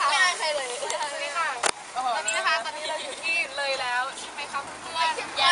ค่ะไม่ได้ใครเลยนี่ค่ะ ตอนนี้นะคะ ตอนนี้เราอยู่ที่เลยแล้วใช่ไหมคะเพื่อนๆ